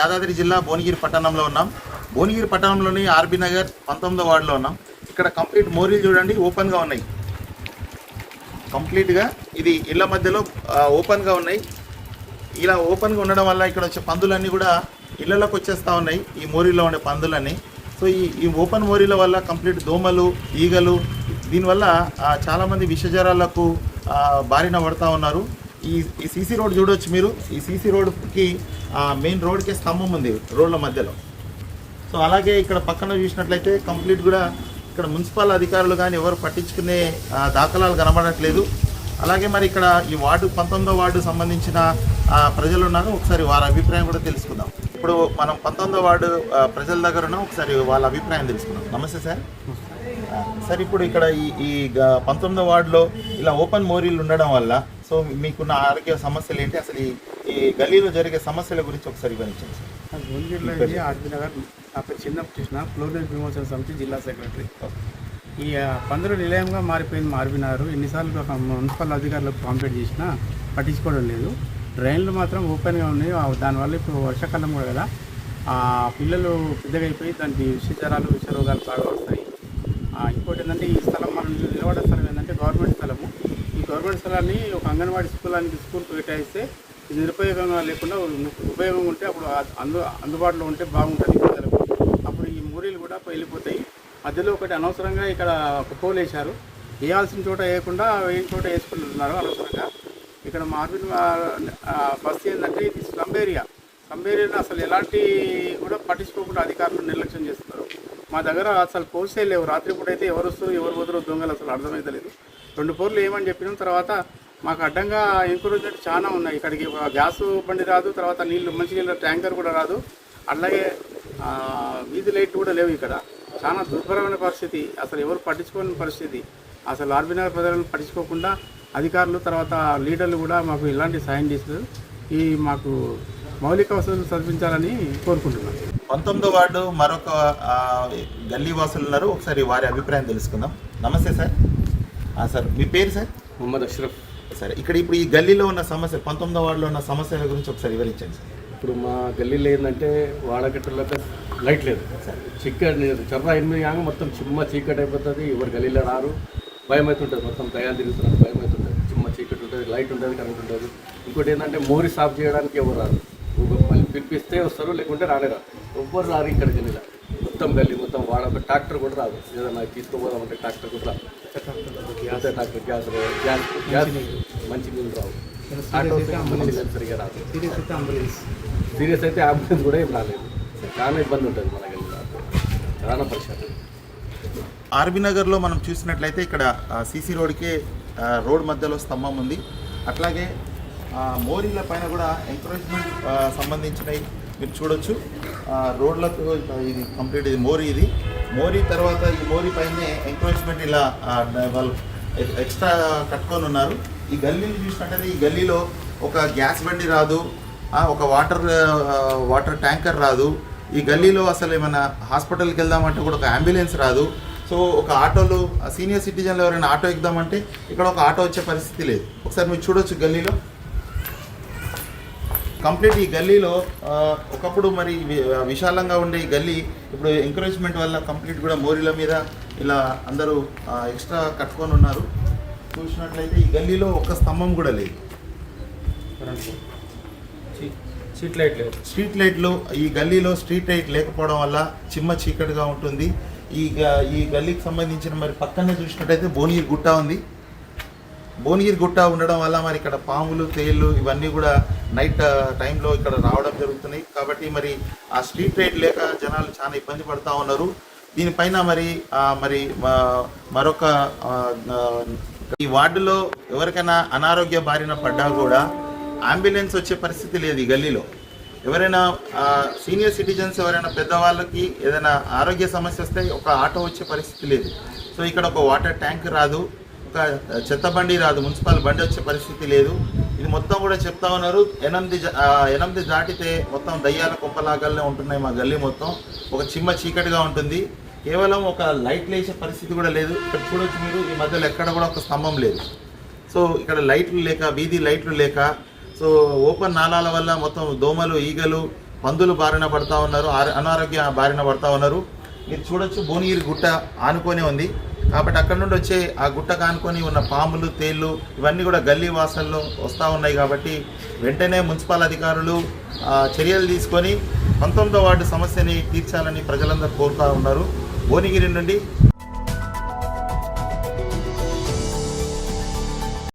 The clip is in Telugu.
యాదాద్రి జిల్లా భువనగిరి పట్టణంలో ఉన్నాం. భువనగిరి పట్టణంలోని ఆర్బీ నగర్ పంతొమ్మిదో వార్డులో ఉన్నాం. ఇక్కడ కంప్లీట్ మోరీలు చూడండి ఓపెన్గా ఉన్నాయి. కంప్లీట్గా ఇది ఇళ్ళ మధ్యలో ఓపెన్గా ఉన్నాయి. ఇలా ఓపెన్గా ఉండడం వల్ల ఇక్కడ వచ్చే పందులన్నీ కూడా ఇళ్ళలోకి వచ్చేస్తూ ఉన్నాయి ఈ మోరీలో ఉండే పందులన్నీ. సో ఈ ఈ ఓపెన్ మోరీల వల్ల కంప్లీట్ దోమలు ఈగలు దీనివల్ల చాలామంది విషజ్వరాలకు బారిన పడుతూ ఉన్నారు. ఈ ఈ సీసీ రోడ్ చూడొచ్చు మీరు. ఈ సీసీ రోడ్కి మెయిన్ రోడ్కి స్తంభం ఉంది రోడ్ల మధ్యలో. సో అలాగే ఇక్కడ పక్కన చూసినట్లయితే కంప్లీట్ కూడా ఇక్కడ మున్సిపల్ అధికారులు కానీ ఎవరు పట్టించుకునే దాఖలాలు కనబడట్లేదు. అలాగే మరి ఇక్కడ ఈ వార్డు పంతొమ్మిదో వార్డు సంబంధించిన ప్రజలు ఉన్నారు. ఒకసారి వారి అభిప్రాయం కూడా తెలుసుకుందాం. ఇప్పుడు మనం పంతొమ్మిదో వార్డు ప్రజల దగ్గర ఉన్నాం. ఒకసారి వాళ్ళ అభిప్రాయం తెలుసుకుందాం. నమస్తే సార్. సార్ ఇప్పుడు ఇక్కడ ఈ ఈ పంతొమ్మిదో వార్డులో ఇలా ఓపెన్ మోరీలు ఉండడం వల్ల సో మీకున్న ఆరోగ్య సమస్యలు ఏంటి? అసలు ఈ గల్లీలో జరిగే సమస్యల గురించి ఒకసారి వివరించండి సార్. భువనగిరిలో ఇది ఆర్పీ నగర్ నా పేరు చిన్న కృష్ణ ఫ్లోరెన్స్ విమోచన సమితి జిల్లా సెక్రటరీ. ఈ పందుల నిలయంగా మారిపోయింది మారిపోయినారు ఎన్నిసార్లు ఒక మున్సిపల్ అధికారులకు కంప్లైంట్ చేసినా పట్టించుకోవడం లేదు. డ్రైన్లు మాత్రం ఓపెన్గా ఉన్నాయి. దానివల్ల ఇప్పుడు వర్షాకాలం కూడా కదా. ఆ పిల్లలు పెద్దగా అయిపోయి దానికి విషజ్వరాలు విషరోగాలు బాగా వస్తాయి. ఇంకోటి ఏంటంటే ఈ స్థలం మనం నిలబడే స్థలం ఏంటంటే గవర్నమెంట్ స్థలము. గవర్నమెంట్ స్థలాన్ని ఒక అంగన్వాడీ స్కూలానికి స్కూల్కి కేటాయిస్తే ఇది నిరుపయోగంగా లేకుండా ఉపయోగం ఉంటే అప్పుడు అందు అందుబాటులో ఉంటే బాగుంటుంది ప్రజలకు అప్పుడు ఈ మూరీలు కూడా వెళ్ళిపోతాయి మధ్యలో ఒకటి అనవసరంగా ఇక్కడ ఒక పోల్ వేశారు. వేయాల్సిన చోట వేయకుండా వేయని చోట వేసుకుంటున్నారు అనవసరంగా. ఇక్కడ మార్బిన్ బస్ ఏంటంటే ఇది స్లమ్ ఏరియా. స్లమ్ ఏరియాలో అసలు ఎలాంటి కూడా పట్టించుకోకుండా అధికారులు నిర్లక్ష్యం చేస్తున్నారు. మా దగ్గర అసలు పోల్సే లేవు. రాత్రిపూట అయితే ఎవరు వస్తారు ఎవరు వదరు దొంగలు అసలు అర్థమైతే లేదు రెండు పూర్లు ఏమని చెప్పిన. తర్వాత మాకు అడ్డంగా ఎంకరేజ్మెంట్ చాలా ఉన్నాయి. ఇక్కడికి గ్యాస్ బండి రాదు తర్వాత నీళ్ళు మంచి నీళ్ళ ట్యాంకర్ కూడా రాదు. అలాగే వీధి లైట్ కూడా లేవు ఇక్కడ. చాలా దుర్భరమైన పరిస్థితి. అసలు ఎవరు పట్టించుకోని పరిస్థితి. అసలు ఆర్బీ నగర్ ప్రజలను పట్టించుకోకుండా అధికారులు తర్వాత లీడర్లు కూడా మాకు ఇలాంటి సాయం చేస్తారు ఈ మాకు మౌలిక వసతులు కల్పించాలని కోరుకుంటున్నాను పంతొమ్మిదో వార్డు మరొక గల్లీ వాసులు ఉన్నారు. ఒకసారి వారి అభిప్రాయం తెలుసుకుందాం. నమస్తే సార్. సార్ మీ పేరు సార్? మొహమ్మద్ అష్రఫ్. సరే ఇక్కడ ఇప్పుడు ఈ గల్లీలో ఉన్న సమస్య పంతొమ్మిదో వార్డులో ఉన్న సమస్యల గురించి ఒకసారి వివరించండి సార్. ఇప్పుడు మా గల్లీలో ఏంటంటే వాడకట్టులకు లైట్ లేదు. చీకటి చర్ర ఎనిమిది కాగా మొత్తం చిమ్మ చీకటి అయిపోతుంది. ఎవరు గల్లీలో రారు. భయం అవుతుంటుంది మొత్తం దయాలు తిరుగుతున్నారు. భయం అవుతుంటుంది చిమ్మ చీకటి ఉంటుంది. లైట్ ఉంటుంది. కరెంట్ ఉంటుంది. ఇంకోటి ఏంటంటే మోరి సాఫ్ చేయడానికి ఎవరు రారు. మళ్ళీ పిలిపిస్తే వస్తారు. లేకుంటే రానే రారు. ఎవ్వరు రారు ఇక్కడ గల్లీలో. మొత్తం గల్లీ మొత్తం వాడ ఒక ట్రాక్టర్ కూడా రాదు. ఏదైనా తీసుకుపోదామంటే ట్రాక్టర్ కూడా రాదు. గ్యాస్. గ్యాస్ గ్యాస్ మంచి నీళ్ళు రావు. సరిగా రాదు సీరియస్ అయితే అంబులెన్స్. సీరియస్ అయితే అంబులెన్స్ కూడా ఏం రాలేదు. చాలా ఇబ్బంది ఉంటుంది మన గల్లీలో చాలా పరిస్థితి ఆర్బీ నగర్లో మనం చూసినట్లయితే ఇక్కడ సీసీ రోడ్కి రోడ్ మధ్యలో స్తంభం ఉంది. అట్లాగే మోరీల పైన కూడా ఎంకరేజ్మెంట్ సంబంధించినవి మీరు చూడొచ్చు. ఆ, రోడ్లకు ఇది కంప్లీట్ ఇది మోరీ ఇది. మోరీ తర్వాత ఈ మోరీ పైనే ఎంకరేజ్మెంట్ ఇలా వాళ్ళు ఎక్స్ట్రా కట్టుకొని ఉన్నారు. ఈ గల్లీని చూసినట్టయితే ఈ గల్లీలో ఒక గ్యాస్ బండి రాదు ఒక వాటర్ వాటర్ ట్యాంకర్ రాదు. ఈ గల్లీలో అసలు ఏమైనా హాస్పిటల్కి వెళ్దామంటే కూడా ఒక అంబులెన్స్ రాదు. సో ఒక ఆటోలు సీనియర్ సిటిజన్లు ఎవరైనా ఆటో ఎక్కుదామంటే ఇక్కడ ఒక ఆటో వచ్చే పరిస్థితి లేదు. ఒకసారి మీరు చూడొచ్చు గల్లీలో. కంప్లీట్ ఈ గల్లీలో ఒకప్పుడు మరి విశాలంగా ఉండే ఈ గల్లీ ఇప్పుడు ఎంకరేజ్మెంట్ వల్ల కంప్లీట్ కూడా మోరీల మీద ఇలా అందరూ ఎక్స్ట్రా కట్టుకొని ఉన్నారు. చూసినట్లయితే ఈ గల్లీలో ఒక్క స్తంభం కూడా లేదు. స్ట్రీట్ లైట్ లేదు. స్ట్రీట్ లైట్లు ఈ గల్లీలో స్ట్రీట్ లైట్ లేకపోవడం వల్ల చిమ్మ చీకటిగా ఉంటుంది. ఈ ఈ గల్లీకి సంబంధించిన మరి పక్కనే చూసినట్టయితే భువనగిరి గుట్ట ఉంది. భువనగిరి గుట్ట ఉండడం వల్ల మరి ఇక్కడ పాములు తేళ్ళు ఇవన్నీ కూడా నైట్ టైంలో uh, ఇక్కడ రావడం జరుగుతున్నాయి. కాబట్టి మరి ఆ స్ట్రీట్ రైడ్ లేక జనాలు చాలా ఇబ్బంది పడుతూ ఉన్నారు. దీనిపైన మరి మరి మా- మరొక ఈ వార్డులో ఎవరికైనా అనారోగ్య బారిన పడ్డా కూడా అంబులెన్స్ వచ్చే పరిస్థితి లేదు ఈ గల్లీలో. ఎవరైనా సీనియర్ సిటిజన్స్ ఎవరైనా పెద్దవాళ్ళకి ఏదైనా ఆరోగ్య సమస్య వస్తే ఒక ఆటో వచ్చే పరిస్థితి లేదు. సో ఇక్కడ ఒక వాటర్ ట్యాంక్ రాదు. ఒక చెత్త బండి రాదు మున్సిపల్ బండి వచ్చే పరిస్థితి లేదు. ఇది మొత్తం కూడా చెప్తా ఉన్నారు. ఎనిమిది ఎనిమిది దాటితే మొత్తం దయ్యాల కుప్పలాగల్లే ఉంటున్నాయి మా గల్లీ మొత్తం. ఒక చిమ్మ చీకటిగా ఉంటుంది. కేవలం ఒక లైట్ లేచే పరిస్థితి కూడా లేదు. ఇక్కడ చూడొచ్చు మీరు ఈ మధ్యలో ఎక్కడ కూడా ఒక స్తంభం లేదు. సో ఇక్కడ లైట్లు లేక వీధి లైట్లు లేక సో ఓపెన్ నాలాల వల్ల మొత్తం దోమలు ఈగలు పందులు బారిన పడతా ఉన్నారు. అనారోగ్య బారిన పడతా ఉన్నారు. మీరు చూడొచ్చు భువనగిరి గుట్ట ఆనుకొని ఉంది. కాబట్టి అక్కడ నుండి వచ్చే ఆ గుట్ట కానుకొని ఉన్న పాములు తేళ్ళు ఇవన్నీ కూడా గల్లీ వాసనలు వస్తూ ఉన్నాయి కాబట్టి వెంటనే మున్సిపల్ అధికారులు చర్యలు తీసుకొని పంతొమ్మిదో వార్డు సమస్యని తీర్చాలని ప్రజలందరూ కోరుతా ఉన్నారు. భువనగిరి నుండి